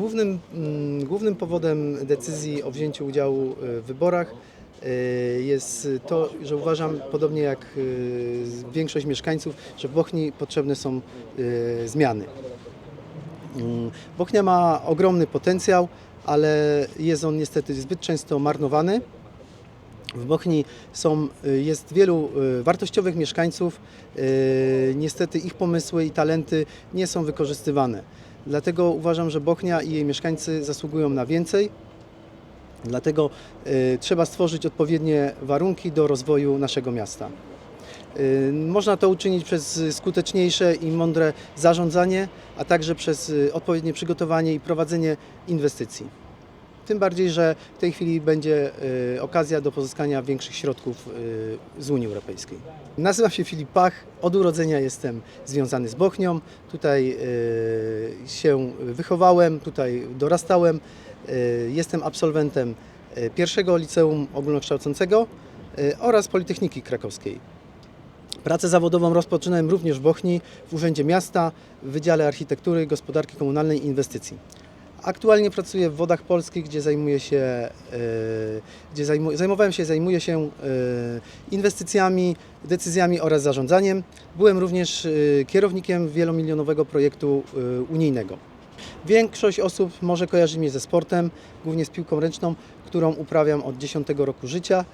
Głównym, mm, głównym powodem decyzji o wzięciu udziału w wyborach y, jest to, że uważam, podobnie jak y, większość mieszkańców, że w Bochni potrzebne są zmiany. Mm, Bochnia ma ogromny potencjał, ale jest on niestety zbyt często marnowany. W Bochni są, jest wielu wartościowych mieszkańców. Niestety ich pomysły i talenty nie są wykorzystywane. Dlatego uważam, że Bochnia i jej mieszkańcy zasługują na więcej. Dlatego y, trzeba stworzyć odpowiednie warunki do rozwoju naszego miasta. Y, Można to uczynić przez skuteczniejsze i mądre zarządzanie, a także przez y, odpowiednie przygotowanie i prowadzenie inwestycji. Tym bardziej, że w tej chwili będzie y, okazja do pozyskania większych środków y, z Unii Europejskiej. Nazywam się Filip Pach, od urodzenia jestem związany z Bochnią. Tutaj y, się wychowałem, tutaj dorastałem. Jestem absolwentem pierwszego liceum ogólnokształcącego oraz Politechniki Krakowskiej. Pracę zawodową rozpoczynałem również w Bochni, w Urzędzie Miasta, w Wydziale Architektury, Gospodarki Komunalnej i Inwestycji. Aktualnie pracuję w Wodach Polskich, gdzie zajmuję się, e, gdzie zajmu, zajmowałem się, zajmuję się e, inwestycjami, decyzjami oraz zarządzaniem. Byłem również e, kierownikiem wielomilionowego projektu unijnego. Większość osób może kojarzyć mnie ze sportem, głównie z piłką ręczną, którą uprawiam od 10 roku życia.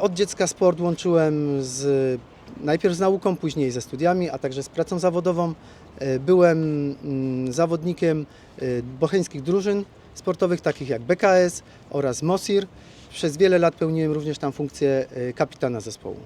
Od dziecka sport łączyłem z, najpierw z nauką, później ze studiami, a także z pracą zawodową. E, Byłem mm, zawodnikiem e, bocheńskich drużyn sportowych, takich jak BKS oraz MOSIR. Przez wiele lat pełniłem również tam funkcję e, kapitana zespołu.